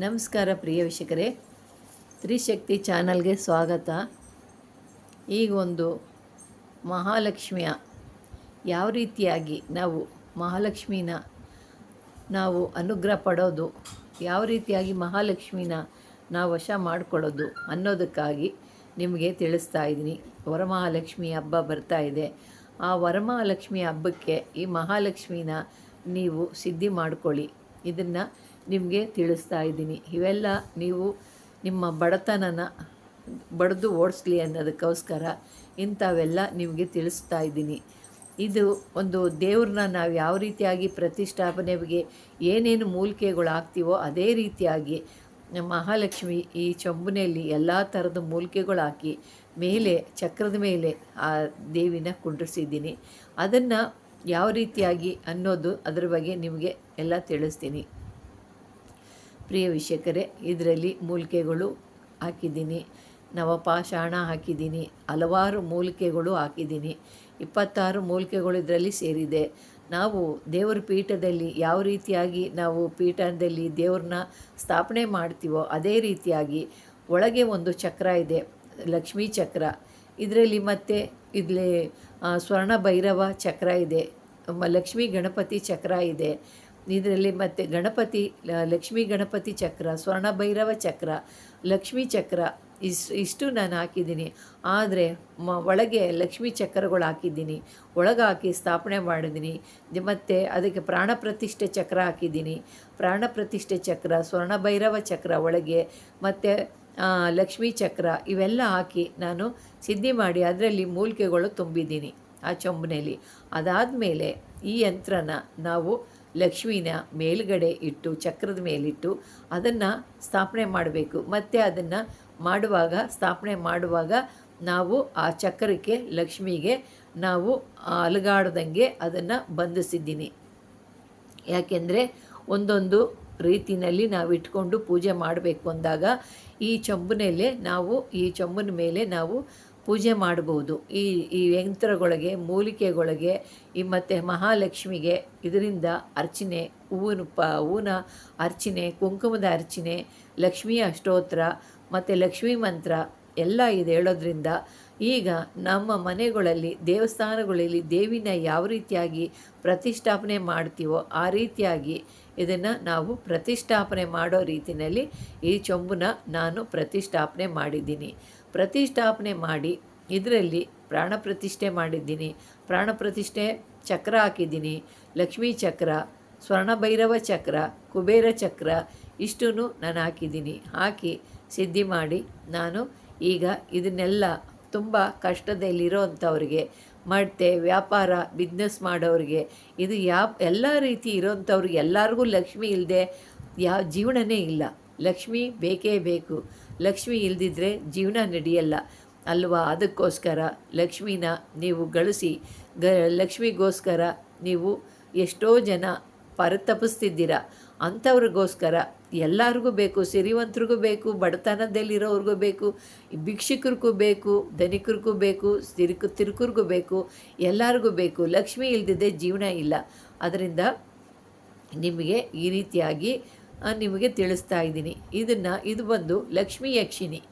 ನಮಸ್ಕಾರ ಪ್ರಿಯ ವೀಕ್ಷಕರೇ. ತ್ರಿಶಕ್ತಿ ಚಾನಲ್ಗೆ ಸ್ವಾಗತ. ಈಗ ಒಂದು ಮಹಾಲಕ್ಷ್ಮಿಯ ಯಾವ ರೀತಿಯಾಗಿ ನಾವು ಮಹಾಲಕ್ಷ್ಮಿನ ನಾವು ಅನುಗ್ರಹ ಪಡೋದು, ಯಾವ ರೀತಿಯಾಗಿ ಮಹಾಲಕ್ಷ್ಮಿನ ನಾವು ವಶ ಮಾಡಿಕೊಳ್ಳೋದು ಅನ್ನೋದಕ್ಕಾಗಿ ನಿಮಗೆ ತಿಳಿಸ್ತಾ ಇದ್ದೀನಿ. ವರಮಹಾಲಕ್ಷ್ಮಿ ಹಬ್ಬ ಬರ್ತಾ ಇದೆ. ಆ ವರಮಹಾಲಕ್ಷ್ಮಿ ಹಬ್ಬಕ್ಕೆ ಈ ಮಹಾಲಕ್ಷ್ಮಿನ ನೀವು ಸಿದ್ಧಿ ಮಾಡಿಕೊಳ್ಳಿ. ಇದನ್ನು ನಿಮಗೆ ತಿಳಿಸ್ತಾ ಇದ್ದೀನಿ. ಇವೆಲ್ಲ ನೀವು ನಿಮ್ಮ ಬಡತನನ ಬಡಿದು ಓಡಿಸ್ಲಿ ಅನ್ನೋದಕ್ಕೋಸ್ಕರ ಇಂಥವೆಲ್ಲ ನಿಮಗೆ ತಿಳಿಸ್ತಾ ಇದ್ದೀನಿ. ಇದು ಒಂದು ದೇವ್ರನ್ನ ನಾವು ಯಾವ ರೀತಿಯಾಗಿ ಪ್ರತಿಷ್ಠಾಪನೆಗೆ ಏನೇನು ಮೂಲಿಕೆಗಳು ಹಾಕ್ತೀವೋ ಅದೇ ರೀತಿಯಾಗಿ ಮಹಾಲಕ್ಷ್ಮಿ ಈ ಚೊಂಬನೆಯಲ್ಲಿ ಎಲ್ಲ ಥರದ ಮೂಲಿಕೆಗಳು ಹಾಕಿ ಮೇಲೆ ಚಕ್ರದ ಮೇಲೆ ಆ ದೇವಿನ ಕುಂಡ್ರಿಸಿದ್ದೀನಿ. ಅದನ್ನು ಯಾವ ರೀತಿಯಾಗಿ ಅನ್ನೋದು ಅದ್ರ ಬಗ್ಗೆ ನಿಮಗೆ ಎಲ್ಲ ತಿಳಿಸ್ತೀನಿ. ಪ್ರಿಯ ವೀಕ್ಷಕರೇ, ಇದರಲ್ಲಿ ಮೂಲಿಕೆಗಳು ಹಾಕಿದ್ದೀನಿ. ನವಪಾಷಾಣ ಹಾಕಿದ್ದೀನಿ. ಹಲವಾರು ಮೂಲಿಕೆಗಳು ಹಾಕಿದ್ದೀನಿ. ಇಪ್ಪತ್ತಾರು ಮೂಲಿಕೆಗಳು ಇದರಲ್ಲಿ ಸೇರಿದೆ. ನಾವು ದೇವರ ಪೀಠದಲ್ಲಿ ಯಾವ ರೀತಿಯಾಗಿ ನಾವು ಪೀಠದಲ್ಲಿ ದೇವ್ರನ್ನ ಸ್ಥಾಪನೆ ಮಾಡ್ತೀವೋ ಅದೇ ರೀತಿಯಾಗಿ ಒಳಗೆ ಒಂದು ಚಕ್ರ ಇದೆ, ಲಕ್ಷ್ಮೀ ಚಕ್ರ. ಇದರಲ್ಲಿ ಮತ್ತೆ ಇಲ್ಲಿ ಸ್ವರ್ಣ ಭೈರವ ಚಕ್ರ ಇದೆ ಲಕ್ಷ್ಮೀ ಗಣಪತಿ ಚಕ್ರ ಇದೆ. ಇದರಲ್ಲಿ ಮತ್ತು ಗಣಪತಿ ಲಕ್ಷ್ಮೀ ಗಣಪತಿ ಚಕ್ರ, ಸ್ವರ್ಣ ಭೈರವ ಚಕ್ರ, ಲಕ್ಷ್ಮೀ ಚಕ್ರ ಇಷ್ಟು ಇಷ್ಟು ನಾನು ಹಾಕಿದ್ದೀನಿ. ಆದರೆ ಮ, ಒಳಗೆ ಲಕ್ಷ್ಮೀ ಚಕ್ರಗಳು ಹಾಕಿದ್ದೀನಿ. ಒಳಗೆ ಹಾಕಿ ಸ್ಥಾಪನೆ ಮಾಡಿದ್ದೀನಿ. ಮತ್ತು ಅದಕ್ಕೆ ಪ್ರಾಣ ಪ್ರತಿಷ್ಠೆ ಚಕ್ರ ಹಾಕಿದ್ದೀನಿ. ಪ್ರಾಣ ಪ್ರತಿಷ್ಠೆ ಚಕ್ರ, ಸ್ವರ್ಣ ಭೈರವ ಚಕ್ರ ಒಳಗೆ, ಮತ್ತು ಲಕ್ಷ್ಮೀ ಚಕ್ರ ಇವೆಲ್ಲ ಹಾಕಿ ನಾನು ಸಿದ್ಧಿ ಮಾಡಿ ಅದರಲ್ಲಿ ಮೂಲಿಕೆಗಳು ತುಂಬಿದ್ದೀನಿ ಆ ಚೊಂಬನಲ್ಲಿ. ಅದಾದಮೇಲೆ ಈ ಯಂತ್ರನ ನಾವು ಲಕ್ಷ್ಮಿನ ಮೇಲುಗಡೆ ಇಟ್ಟು, ಚಕ್ರದ ಮೇಲಿಟ್ಟು ಅದನ್ನು ಸ್ಥಾಪನೆ ಮಾಡಬೇಕು. ಮತ್ತು ಅದನ್ನು ಮಾಡುವಾಗ, ಸ್ಥಾಪನೆ ಮಾಡುವಾಗ ನಾವು ಆ ಚಕ್ರಕ್ಕೆ, ಲಕ್ಷ್ಮಿಗೆ ನಾವು ಅಲುಗಾಡ್ದಂಗೆ ಅದನ್ನು ಬಂಧಿಸಿದ್ದೀನಿ. ಯಾಕೆಂದರೆ ಒಂದೊಂದು ರೀತಿಯಲ್ಲಿ ನಾವು ಇಟ್ಕೊಂಡು ಪೂಜೆ ಮಾಡಬೇಕು ಅಂದಾಗ ಈ ಚೊಂಬಿನಲ್ಲೇ ನಾವು, ಈ ಚೊಂಬನ ಮೇಲೆ ನಾವು ಪೂಜೆ ಮಾಡಬಹುದು. ಈ ಈ ಯಂತ್ರಗಳಿಗೆ ಮೂಲಿಕೆಗಳಿಗೆ ಈ ಮತ್ತು ಮಹಾಲಕ್ಷ್ಮಿಗೆ ಇದರಿಂದ ಅರ್ಚನೆ, ಹೂವಿನ ಪ ಹೂವಿನ ಅರ್ಚನೆ, ಕುಂಕುಮದ ಅರ್ಚನೆ, ಲಕ್ಷ್ಮೀ ಅಷ್ಟೋತ್ರ, ಮತ್ತು ಲಕ್ಷ್ಮೀ ಮಂತ್ರ ಎಲ್ಲ ಇದೆ ಹೇಳೋದ್ರಿಂದ ಈಗ ನಮ್ಮ ಮನೆಗಳಲ್ಲಿ, ದೇವಸ್ಥಾನಗಳಲ್ಲಿ ದೇವಿನ ಯಾವ ರೀತಿಯಾಗಿ ಪ್ರತಿಷ್ಠಾಪನೆ ಮಾಡ್ತೀವೋ ಆ ರೀತಿಯಾಗಿ ಇದನ್ನು ನಾವು ಪ್ರತಿಷ್ಠಾಪನೆ ಮಾಡೋ ರೀತಿಯಲ್ಲಿ ಈ ಚೊಂಬನ್ನ ನಾನು ಪ್ರತಿಷ್ಠಾಪನೆ ಮಾಡಿದ್ದೀನಿ. ಪ್ರತಿಷ್ಠಾಪನೆ ಮಾಡಿ ಇದರಲ್ಲಿ ಪ್ರಾಣ ಪ್ರತಿಷ್ಠೆ ಮಾಡಿದ್ದೀನಿ. ಪ್ರಾಣ ಪ್ರತಿಷ್ಠೆ ಚಕ್ರ ಹಾಕಿದ್ದೀನಿ. ಲಕ್ಷ್ಮೀ ಚಕ್ರ ಸ್ವರ್ಣಭೈರವ ಚಕ್ರ, ಕುಬೇರ ಚಕ್ರ ಇಷ್ಟೂ ನಾನು ಹಾಕಿದ್ದೀನಿ. ಹಾಕಿ ಸಿದ್ಧಿ ಮಾಡಿ ನಾನು ಈಗ ಇದನ್ನೆಲ್ಲ ತುಂಬ ಕಷ್ಟದಲ್ಲಿರೋವಂಥವ್ರಿಗೆ, ಮತ್ತೆ ವ್ಯಾಪಾರ ಬಿಸ್ನೆಸ್ ಮಾಡೋರಿಗೆ, ಇದು ಯಾವ, ಎಲ್ಲ ರೀತಿ ಇರೋವಂಥವ್ರಿಗೆ ಎಲ್ಲರಿಗೂ ಲಕ್ಷ್ಮಿ ಇಲ್ಲದೆ ಯಾವ ಜೀವನನೇ ಇಲ್ಲ. ಲಕ್ಷ್ಮಿ ಬೇಕೇ ಬೇಕು. ಲಕ್ಷ್ಮಿ ಇಲ್ದಿದ್ರೆ ಜೀವನ ನಡೆಯಲ್ಲ. ಅಲ್ವಾ? ಅದಕ್ಕೋಸ್ಕರ ಲಕ್ಷ್ಮಿನ ನೀವು ಗಳಿಸಿ, ಗ, ಲಕ್ಷ್ಮಿಗೋಸ್ಕರ ನೀವು ಎಷ್ಟೋ ಜನ ಪರಿತಪಿಸ್ತಿದ್ದೀರ? ಅಂಥವ್ರಿಗೋಸ್ಕರ ಎಲ್ಲರಿಗೂ ಬೇಕು, ಸಿರಿವಂತರಿಗೂ ಬೇಕು, ಬಡತನದಲ್ಲಿರೋರಿಗೂ ಬೇಕು, ಭಿಕ್ಷುಕರಿಗೂ ಬೇಕು, ಧನಿಕರಿಗೂ ಬೇಕು, ತಿರುಕು, ತಿರುಕರಿಗೂ ಬೇಕು, ಎಲ್ಲರಿಗೂ ಬೇಕು. ಲಕ್ಷ್ಮಿ ಇಲ್ದಿದ್ದೆ ಜೀವನ ಇಲ್ಲ. ಅದರಿಂದ ನಿಮಗೆ ಈ ರೀತಿಯಾಗಿ ನಿಮಗೆ ತಿಳಿಸ್ತಾ ಇದ್ದೀನಿ. ಇದನ್ನು, ಇದು ಬಂದು ಲಕ್ಷ್ಮೀ ಯಕ್ಷಿಣಿ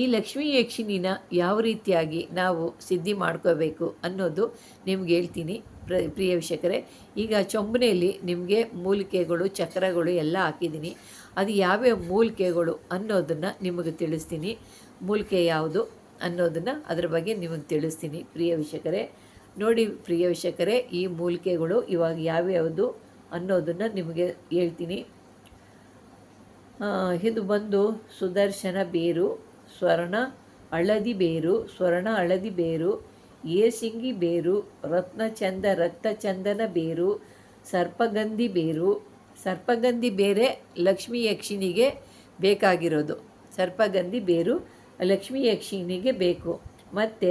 ಈ ಲಕ್ಷ್ಮೀ ಯಕ್ಷಿಣಿನ ಯಾವ ರೀತಿಯಾಗಿ ನಾವು ಸಿದ್ಧಿ ಮಾಡ್ಕೋಬೇಕು ಅನ್ನೋದು ನಿಮ್ಗೆ ಹೇಳ್ತೀನಿ ಪ್ರ, ಪ್ರಿಯ ವೀಕ್ಷಕರೇ. ಈಗ ಚೊಂಬನೆಯಲ್ಲಿ ನಿಮಗೆ ಮೂಲಿಕೆಗಳು, ಚಕ್ರಗಳು ಎಲ್ಲ ಹಾಕಿದ್ದೀನಿ. ಅದು ಯಾವ್ಯಾವ ಮೂಲಿಕೆಗಳು ಅನ್ನೋದನ್ನು ನಿಮಗೆ ತಿಳಿಸ್ತೀನಿ. ಮೂಲಿಕೆ ಯಾವುದು ಅನ್ನೋದನ್ನು ಅದ್ರ ಬಗ್ಗೆ ನಿಮಗೆ ತಿಳಿಸ್ತೀನಿ ಪ್ರಿಯ ವೀಕ್ಷಕರೇ. ನೋಡಿ ಪ್ರಿಯ ವೀಕ್ಷಕರೇ, ಈ ಮೂಲಿಕೆಗಳು ಇವಾಗ ಯಾವ್ಯಾವುದು ಅನ್ನೋದನ್ನು ನಿಮಗೆ ಹೇಳ್ತೀನಿ. ಇದು ಬಂದು ಸುದರ್ಶನ ಬೇರು ಸ್ವರ್ಣ ಹಳದಿ ಬೇರು, ಸ್ವರ್ಣ ಹಳದಿ ಬೇರು ಏಸಿಂಗಿ ಬೇರು, ರತ್ನಚಂದ ರಕ್ತಚಂದನ ಬೇರು, ಸರ್ಪಗಂಧಿ ಬೇರು, ಸರ್ಪಗಂಧಿ ಬೇರೆ ಲಕ್ಷ್ಮೀ ಯಕ್ಷಿಣಿಗೆ ಬೇಕಾಗಿರೋದು. ಸರ್ಪಗಂಧಿ ಬೇರು ಲಕ್ಷ್ಮೀ ಯಕ್ಷಿಣಿಗೆ ಬೇಕು. ಮತ್ತು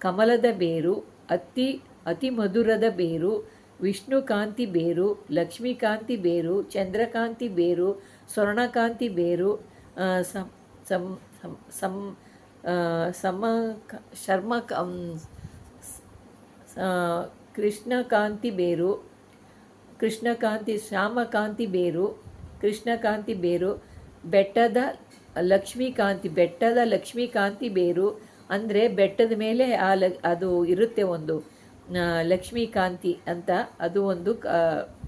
ಕಮಲದ ಬೇರು, ಅತಿ ಅತಿ ಮಧುರದ ಬೇರು ವಿಷ್ಣುಕಾಂತಿ ಬೇರು ಲಕ್ಷ್ಮೀಕಾಂತಿ ಬೇರು, ಚಂದ್ರಕಾಂತಿ ಬೇರು ಸ್ವರ್ಣಕಾಂತಿ ಬೇರು ಸಂ ಸಮ ಕ- ಶರ್ಮ ಕೃಷ್ಣಕಾಂತಿ ಬೇರು, ಕೃಷ್ಣಕಾಂತಿ, ಶ್ಯಾಮಕಾಂತಿ ಬೇರು, ಕೃಷ್ಣಕಾಂತಿ ಬೇರು, ಬೆಟ್ಟದ ಲಕ್ಷ್ಮೀಕಾಂತಿ ಬೆಟ್ಟದ ಲಕ್ಷ್ಮೀಕಾಂತಿ ಬೇರು, ಅಂದರೆ ಬೆಟ್ಟದ ಮೇಲೆ ಆ ಲ, ಅದು ಇರುತ್ತೆ ಒಂದು ಲಕ್ಷ್ಮೀಕಾಂತಿ ಅಂತ, ಅದು ಒಂದು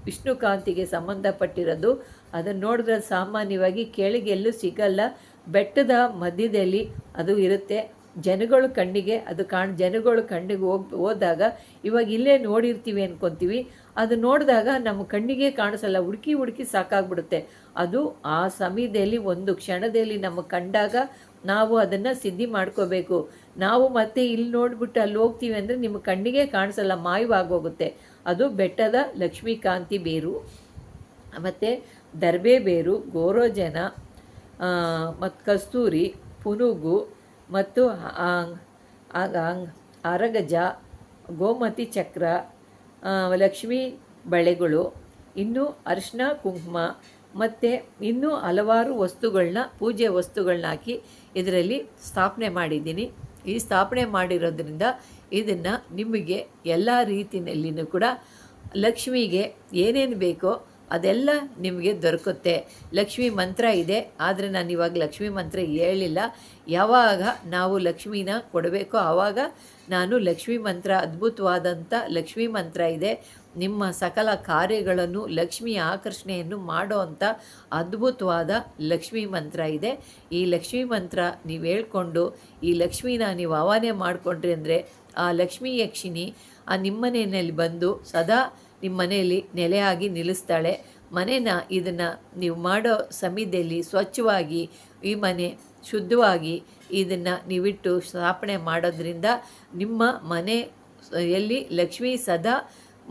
ವಿಷ್ಣುಕಾಂತಿಗೆ ಸಂಬಂಧಪಟ್ಟಿರೋದು, ಅದನ್ನು ನೋಡಿದ್ರೆ ಸಾಮಾನ್ಯವಾಗಿ ಕೆಳಗೆಲ್ಲೂ ಸಿಗಲ್ಲ ಬೆಟ್ಟದ ಮಧ್ಯದಲ್ಲಿ ಅದು ಇರುತ್ತೆ. ಜನಗಳು ಕಣ್ಣಿಗೆ, ಅದು ಕಾಣ್, ಜನಗಳು ಕಣ್ಣಿಗೆ ಹೋಗಿ, ಹೋದಾಗ ಇವಾಗ ಇಲ್ಲೇ ನೋಡಿರ್ತೀವಿ ಅನ್ಕೊತೀವಿ. ಅದು ನೋಡಿದಾಗ ನಮ್ಮ ಕಣ್ಣಿಗೆ ಕಾಣಿಸಲ್ಲ, ಹುಡುಕಿ ಹುಡುಕಿ ಸಾಕಾಗ್ಬಿಡುತ್ತೆ. ಅದು ಆ ಸಮಯದಲ್ಲಿ, ಒಂದು ಕ್ಷಣದಲ್ಲಿ ನಮ್ಮ ಕಂಡಾಗ ನಾವು ಅದನ್ನು ಸಿದ್ಧಿ ಮಾಡ್ಕೋಬೇಕು. ನಾವು ಮತ್ತೆ ಇಲ್ಲಿ ನೋಡ್ಬಿಟ್ಟು ಅಲ್ಲಿ ಹೋಗ್ತೀವಿ ಅಂದರೆ ನಿಮ್ಮ ಕಣ್ಣಿಗೆ ಕಾಣಿಸಲ್ಲ, ಮಾಯವಾಗೋಗುತ್ತೆ. ಅದು ಬೆಟ್ಟದ ಲಕ್ಷ್ಮೀಕಾಂತಿ ಬೇರು. ಮತ್ತು ದರ್ಬೆ ಬೇರು, ಗೋರೋಜನ ಮತ್ತು ಕಸ್ತೂರಿ, ಪುನುಗು ಮತ್ತು ಅರಗಜ, ಗೋಮತಿ ಚಕ್ರ ಲಕ್ಷ್ಮೀ ಬಳೆಗಳು, ಇನ್ನು ಅರಿಶಿನ, ಕುಂಕುಮ ಮತ್ತು ಇನ್ನೂ ಹಲವಾರು ವಸ್ತುಗಳನ್ನ ಪೂಜೆ ವಸ್ತುಗಳನ್ನ ಹಾಕಿ ಇದರಲ್ಲಿ ಸ್ಥಾಪನೆ ಮಾಡಿದ್ದೀನಿ. ಈ ಸ್ಥಾಪನೆ ಮಾಡಿರೋದ್ರಿಂದ ಇದನ್ನು ನಿಮಗೆ ಎಲ್ಲ ರೀತಿಯಲ್ಲಿನೂ ಕೂಡ ಲಕ್ಷ್ಮಿಗೆ ಏನೇನು ಬೇಕೋ ಅದೆಲ್ಲ ನಿಮಗೆ ದೊರಕುತ್ತೆ. ಲಕ್ಷ್ಮಿ ಮಂತ್ರ ಇದೆ, ಆದರೆ ನಾನು ಇವಾಗ ಲಕ್ಷ್ಮಿ ಮಂತ್ರ ಹೇಳಿಲ್ಲ. ಯಾವಾಗ ನಾವು ಲಕ್ಷ್ಮೀನ ಕೊಡಬೇಕೋ ಆವಾಗ ನಾನು ಲಕ್ಷ್ಮಿ ಮಂತ್ರ ಅದ್ಭುತವಾದಂಥ ಲಕ್ಷ್ಮಿ ಮಂತ್ರ ಇದೆ. ನಿಮ್ಮ ಸಕಲ ಕಾರ್ಯಗಳನ್ನು ಲಕ್ಷ್ಮಿಯ ಆಕರ್ಷಣೆಯನ್ನು ಮಾಡೋ ಅಂಥ ಅದ್ಭುತವಾದ ಲಕ್ಷ್ಮಿ ಮಂತ್ರ ಇದೆ. ಈ ಲಕ್ಷ್ಮಿ ಮಂತ್ರ ನೀವು ಹೇಳ್ಕೊಂಡು, ಈ ಲಕ್ಷ್ಮೀನ ನೀವು ಆವಾನೆ ಮಾಡಿಕೊಂಡ್ರಿ ಅಂದರೆ ಆ ಲಕ್ಷ್ಮೀ ಯಕ್ಷಿಣಿ ಆ ನಿಮ್ಮನೆಯಲ್ಲಿ ಬಂದು ಸದಾ ನಿಮ್ಮ ಮನೆಯಲ್ಲಿ ನೆಲೆಯಾಗಿ ನಿಲ್ಲಿಸ್ತಾಳೆ. ಮನೇನ ಇದನ್ನು ನೀವು ಮಾಡೋ ಸಮಯದಲ್ಲಿ ಸ್ವಚ್ಛವಾಗಿ ಈ ಮನೆ ಶುದ್ಧವಾಗಿ ಇದನ್ನು ನೀವಿಟ್ಟು ಸ್ಥಾಪನೆ ಮಾಡೋದ್ರಿಂದ ನಿಮ್ಮ ಮನೆಯಲ್ಲಿ ಲಕ್ಷ್ಮಿ ಸದಾ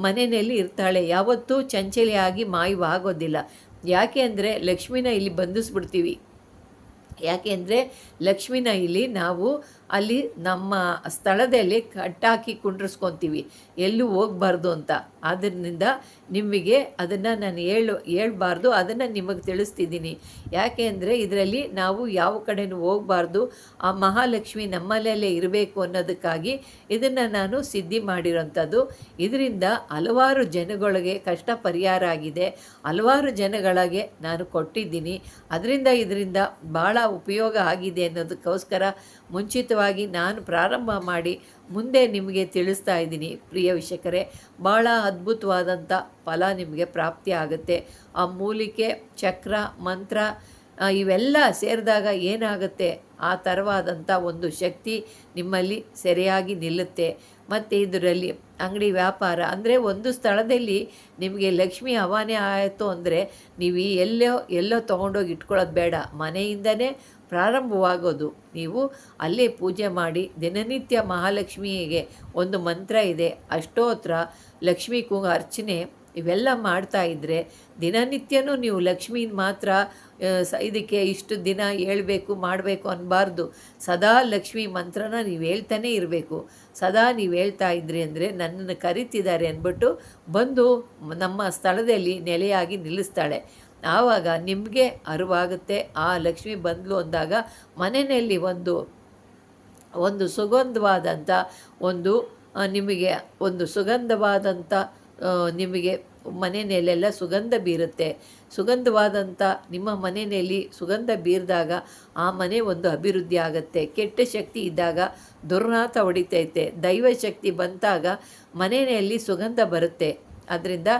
ಮನೆಯಲ್ಲಿ ಇರ್ತಾಳೆ. ಯಾವತ್ತೂ ಚಂಚಲಿಯಾಗಿ ಮಾಯವಾಗೋದಿಲ್ಲ. ಯಾಕೆ ಅಂದರೆ ಲಕ್ಷ್ಮಿನ ಇಲ್ಲಿ ಬಂಧಿಸ್ಬಿಡ್ತೀವಿ. ಯಾಕೆ ಅಂದರೆ ಲಕ್ಷ್ಮಿನ ಇಲ್ಲಿ ನಾವು ಅಲ್ಲಿ ನಮ್ಮ ಸ್ಥಳದಲ್ಲಿ ಕಟ್ಟಾಕಿ ಕುಂಡ್ರಿಸ್ಕೊತೀವಿ. ಎಲ್ಲೂ ಹೋಗಬಾರ್ದು ಅಂತ. ಆದ್ದರಿಂದ ನಿಮಗೆ ಅದನ್ನು ನಾನು ಹೇಳು, ಹೇಳ್ಬಾರ್ದು. ಅದನ್ನು ನಿಮಗೆ ತಿಳಿಸ್ತಿದ್ದೀನಿ. ಯಾಕೆ ಅಂದರೆ ಇದರಲ್ಲಿ ನಾವು ಯಾವ ಕಡೆನೂ ಹೋಗಬಾರ್ದು. ಆ ಮಹಾಲಕ್ಷ್ಮಿ ನಮ್ಮಲ್ಲೇ ಇರಬೇಕು ಅನ್ನೋದಕ್ಕಾಗಿ ಇದನ್ನು ನಾನು ಸಿದ್ಧಿ ಮಾಡಿರೋಂಥದ್ದು. ಇದರಿಂದ ಹಲವಾರು ಜನಗಳಿಗೆ ಕಷ್ಟ ಪರಿಹಾರ ಆಗಿದೆ. ಹಲವಾರು ಜನಗಳಿಗೆ ನಾನು ಕೊಟ್ಟಿದ್ದೀನಿ. ಅದರಿಂದ ಇದರಿಂದ ಭಾಳ ಉಪಯೋಗ ಆಗಿದೆ ಅನ್ನೋದಕ್ಕೋಸ್ಕರ ಮುಂಚಿತವಾಗಿ ನಾನು ಪ್ರಾರಂಭ ಮಾಡಿ ಮುಂದೆ ನಿಮಗೆ ತಿಳಿಸ್ತಾ ಇದ್ದೀನಿ. ಪ್ರಿಯ ವೀಕ್ಷಕರೇ ಭಾಳ ಅದ್ಭುತವಾದಂಥ ಫಲ ನಿಮಗೆ ಪ್ರಾಪ್ತಿ ಆಗುತ್ತೆ. ಆ ಮೂಲಿಕೆ, ಚಕ್ರ, ಮಂತ್ರ ಇವೆಲ್ಲ ಸೇರಿದಾಗ ಏನಾಗುತ್ತೆ? ಆ ಥರವಾದಂಥ ಒಂದು ಶಕ್ತಿ ನಿಮ್ಮಲ್ಲಿ ಸರಿಯಾಗಿ ನಿಲ್ಲುತ್ತೆ. ಮತ್ತು ಇದರಲ್ಲಿ ಅಂಗಡಿ ವ್ಯಾಪಾರ ಅಂದರೆ ಒಂದು ಸ್ಥಳದಲ್ಲಿ ನಿಮಗೆ ಲಕ್ಷ್ಮಿ ಹವಾನೆ ಆಯಿತು ಅಂದರೆ ನೀವು ಎಲ್ಲೋ ಎಲ್ಲೋ ತೊಗೊಂಡೋಗಿ ಇಟ್ಕೊಳ್ಳೋದು ಬೇಡ. ಮನೆಯಿಂದನೇ ಪ್ರಾರಂಭವಾಗೋದು. ನೀವು ಅಲ್ಲೇ ಪೂಜೆ ಮಾಡಿ ದಿನನಿತ್ಯ ಮಹಾಲಕ್ಷ್ಮಿಗೆ ಒಂದು ಮಂತ್ರ ಇದೆ, ಅಷ್ಟೋತ್ರ ಲಕ್ಷ್ಮೀ ಕು ಅರ್ಚನೆ ಇವೆಲ್ಲ ಮಾಡ್ತಾ ಇದ್ದರೆ ದಿನನಿತ್ಯನೂ ನೀವು ಲಕ್ಷ್ಮೀನ ಮಾತ್ರ ಇದಕ್ಕೆ ಇಷ್ಟು ದಿನ ಹೇಳಬೇಕು, ಮಾಡಬೇಕು ಅನ್ನಬಾರ್ದು ಸದಾ ಲಕ್ಷ್ಮಿ ಮಂತ್ರನ ನೀವು ಹೇಳ್ತಾನೇ ಇರಬೇಕು. ಸದಾ ನೀವು ಹೇಳ್ತಾ ಇದ್ರಿ ಅಂದರೆ ನನ್ನನ್ನು ಕರಿತಿದ್ದಾರೆ ಅಂದ್ಬಿಟ್ಟು ಬಂದು ನಮ್ಮ ಸ್ಥಳದಲ್ಲಿ ನೆಲೆಯಾಗಿ ನಿಲ್ಲಿಸ್ತಾಳೆ. ಆವಾಗ ನಿಮಗೆ ಅರಿವಾಗುತ್ತೆ. ಆ ಲಕ್ಷ್ಮಿ ಬಂದಲು ಅಂದಾಗ ಮನೆಯಲ್ಲಿ ಒಂದು ಒಂದು ಸುಗಂಧವಾದಂಥ ಒಂದು ನಿಮಗೆ ಒಂದು ಸುಗಂಧವಾದಂಥ ನಿಮಗೆ ಮನೆಯಲ್ಲೆಲ್ಲ ಸುಗಂಧ ಬೀರುತ್ತೆ. ಸುಗಂಧವಾದಂಥ ನಿಮ್ಮ ಮನೆಯಲ್ಲಿ ಸುಗಂಧ ಬೀರಿದಾಗ ಆ ಮನೆ ಒಂದು ಅಭಿವೃದ್ಧಿ ಆಗುತ್ತೆ. ಕೆಟ್ಟ ಶಕ್ತಿ ಇದ್ದಾಗ ದುರ್ನಾಥ ಹೊಡಿತೈತೆ. ದೈವ ಶಕ್ತಿ ಬಂದಾಗ ಮನೆಯಲ್ಲಿ ಸುಗಂಧ ಬರುತ್ತೆ. ಅದರಿಂದ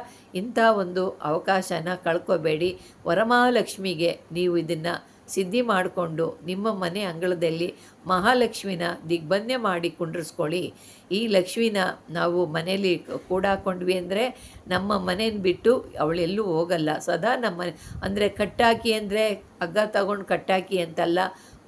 ಇಂಥ ಒಂದು ಅವಕಾಶನ ಕಳ್ಕೋಬೇಡಿ. ವರಮಹಾಲಕ್ಷ್ಮಿಗೆ ನೀವು ಇದನ್ನು ಸಿದ್ಧಿ ಮಾಡಿಕೊಂಡು ನಿಮ್ಮ ಮನೆ ಅಂಗಳದಲ್ಲಿ ಮಹಾಲಕ್ಷ್ಮಿನ ದಿಗ್ಬಂಧನ ಮಾಡಿ ಕುಂಡ್ರಿಸ್ಕೊಳ್ಳಿ. ಈ ಲಕ್ಷ್ಮಿನ ನಾವು ಮನೇಲಿ ಕೂಡಾಕೊಂಡ್ವಿ ಅಂದರೆ ನಮ್ಮ ಮನೇನ ಬಿಟ್ಟು ಅವಳೆಲ್ಲೂ ಹೋಗಲ್ಲ. ಸದಾ ನಮ್ಮ ಅಂದರೆ ಕಟ್ಟಾಕಿ ಅಂದರೆ ಹಗ್ಗ ತಗೊಂಡು ಕಟ್ಟಾಕಿ ಅಂತಲ್ಲ,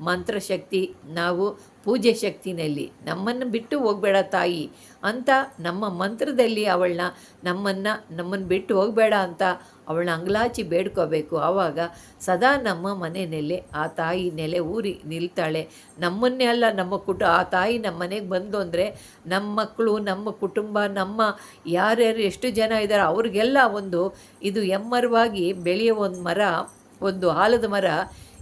ಮಂತ್ರಶಕ್ತಿ ನಾವು ಪೂಜೆ ಶಕ್ತಿನಲ್ಲಿ, ನಮ್ಮನ್ನು ಬಿಟ್ಟು ಹೋಗಬೇಡ ತಾಯಿ ಅಂತ ನಮ್ಮ ಮಂತ್ರದಲ್ಲಿ ಅವಳನ್ನ, ನಮ್ಮನ್ನು ನಮ್ಮನ್ನು ಬಿಟ್ಟು ಹೋಗಬೇಡ ಅಂತ ಅವಳನ್ನ ಅಂಗ್ಲಾಚಿ ಬೇಡ್ಕೋಬೇಕು. ಆವಾಗ ಸದಾ ನಮ್ಮ ಮನೆ ನೆಲೆ, ಆ ತಾಯಿ ನೆಲೆ ಊರಿ ನಿಲ್ತಾಳೆ. ನಮ್ಮನ್ನೇ ಅಲ್ಲ, ನಮ್ಮ ಕುಟು, ಆ ತಾಯಿ ನಮ್ಮ ಮನೆಗೆ ಬಂದು ಅಂದರೆ ನಮ್ಮ ಮಕ್ಕಳು ನಮ್ಮ ಕುಟುಂಬ, ನಮ್ಮ ಯಾರ್ಯಾರು ಎಷ್ಟು ಜನ ಇದ್ದಾರೆ ಅವ್ರಿಗೆಲ್ಲ ಒಂದು ಇದು ಎಮ್ಮರವಾಗಿ ಬೆಳೆಯೋ ಒಂದು ಮರ, ಒಂದು ಆಲದ ಮರ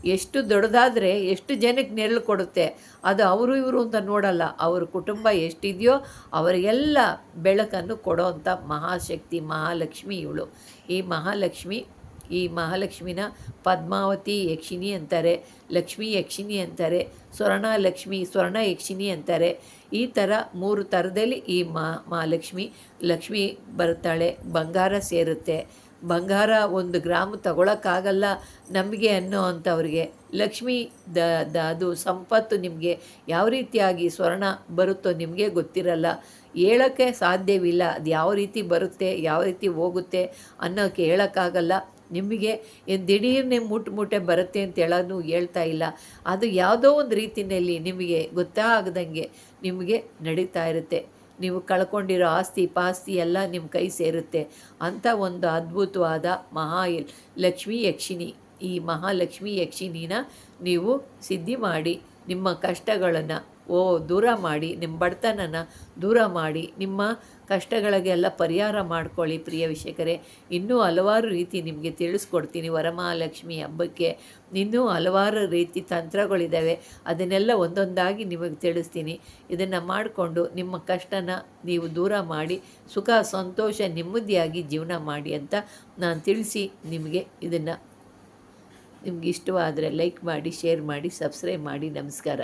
ಎಷ್ಟು ದೊಡ್ಡದಾದರೆ ಎಷ್ಟು ಜನಕ್ಕೆ ನೆರಳು ಕೊಡುತ್ತೆ? ಅದು ಅವರು ಇವರು ಅಂತ ನೋಡಲ್ಲ. ಅವ್ರ ಕುಟುಂಬ ಎಷ್ಟಿದೆಯೋ ಅವರಿಗೆಲ್ಲ ಬೆಳಕನ್ನು ಕೊಡೋವಂಥ ಮಹಾಶಕ್ತಿ ಮಹಾಲಕ್ಷ್ಮಿ ಇವಳು. ಈ ಮಹಾಲಕ್ಷ್ಮಿ, ಈ ಮಹಾಲಕ್ಷ್ಮಿನ ಪದ್ಮಾವತಿ ಯಕ್ಷಿಣಿ ಅಂತಾರೆ, ಲಕ್ಷ್ಮೀ ಯಕ್ಷಿಣಿ ಅಂತಾರೆ, ಸ್ವರ್ಣ ಲಕ್ಷ್ಮಿ, ಸ್ವರ್ಣ ಯಕ್ಷಿಣಿ ಅಂತಾರೆ. ಈ ಥರ ಮೂರು ಥರದಲ್ಲಿ ಈ ಮಹಾಲಕ್ಷ್ಮಿ, ಲಕ್ಷ್ಮಿ ಬರ್ತಾಳೆ, ಬಂಗಾರ ಸೇರುತ್ತೆ. ಬಂಗಾರ ಒಂದು ಗ್ರಾಮ್ ತಗೊಳಕ್ಕಾಗಲ್ಲ ನಮಗೆ ಅನ್ನೋ ಅಂಥವ್ರಿಗೆ. ಲಕ್ಷ್ಮಿ ದ ದ ಅದು ಸಂಪತ್ತು ನಿಮಗೆ ಯಾವ ರೀತಿಯಾಗಿ ಸ್ವರ್ಣ ಬರುತ್ತೋ ನಿಮಗೆ ಗೊತ್ತಿರಲ್ಲ. ಹೇಳೋಕ್ಕೆ ಸಾಧ್ಯವಿಲ್ಲ, ಅದು ಯಾವ ರೀತಿ ಬರುತ್ತೆ, ಯಾವ ರೀತಿ ಹೋಗುತ್ತೆ ಅನ್ನೋಕ್ಕೆ ಹೇಳೋಕ್ಕಾಗಲ್ಲ. ನಿಮಗೆ ಏನು ದಿಢೀರ್ನೆ ಮುಟ್ಟು ಮುಟ್ಟೆ ಬರುತ್ತೆ ಅಂತ ಹೇಳೋದು ಹೇಳ್ತಾ ಇಲ್ಲ. ಅದು ಯಾವುದೋ ಒಂದು ರೀತಿಯಲ್ಲಿ ನಿಮಗೆ ಗೊತ್ತಾಗದಂಗೆ ನಿಮಗೆ ನಡೀತಾ ಇರುತ್ತೆ. ನೀವು ಕಳ್ಕೊಂಡಿರೋ ಆಸ್ತಿ ಪಾಸ್ತಿ ಎಲ್ಲ ನಿಮ್ಮ ಕೈ ಸೇರುತ್ತೆ ಅಂಥ ಒಂದು ಅದ್ಭುತವಾದ ಮಹಾ ಲಕ್ಷ್ಮೀ ಯಕ್ಷಿಣಿ. ಈ ಮಹಾಲಕ್ಷ್ಮಿ ಯಕ್ಷಿಣಿನ ನೀವು ಸಿದ್ಧಿ ಮಾಡಿ ನಿಮ್ಮ ಕಷ್ಟಗಳನ್ನು ಓ, ದೂರ ಮಾಡಿ ನಿಮ್ಮ ಬಡತನನ ದೂರ ಮಾಡಿ, ನಿಮ್ಮ ಕಷ್ಟಗಳಿಗೆಲ್ಲ ಪರಿಹಾರ ಮಾಡ್ಕೊಳ್ಳಿ ಪ್ರಿಯ ವಿಷಯಕರೇ ಇನ್ನೂ ಹಲವಾರು ರೀತಿ ನಿಮಗೆ ತಿಳಿಸ್ಕೊಡ್ತೀನಿ. ವರಮಹಾಲಕ್ಷ್ಮಿ ಹಬ್ಬಕ್ಕೆ ಇನ್ನೂ ಹಲವಾರು ರೀತಿ ತಂತ್ರಗಳಿದ್ದಾವೆ. ಅದನ್ನೆಲ್ಲ ಒಂದೊಂದಾಗಿ ನಿಮಗೆ ತಿಳಿಸ್ತೀನಿ. ಇದನ್ನು ಮಾಡಿಕೊಂಡು ನಿಮ್ಮ ಕಷ್ಟನ ನೀವು ದೂರ ಮಾಡಿ, ಸುಖ, ಸಂತೋಷ, ನೆಮ್ಮದಿಯಾಗಿ ಜೀವನ ಮಾಡಿ ಅಂತ ನಾನು ತಿಳಿಸಿ ನಿಮಗೆ ಇದನ್ನು ನಿಮಗೆ ಇಷ್ಟವಾದರೆ ಲೈಕ್ ಮಾಡಿ ಶೇರ್ ಮಾಡಿ ಸಬ್ಸ್ಕ್ರೈಬ್ ಮಾಡಿ, ನಮಸ್ಕಾರ.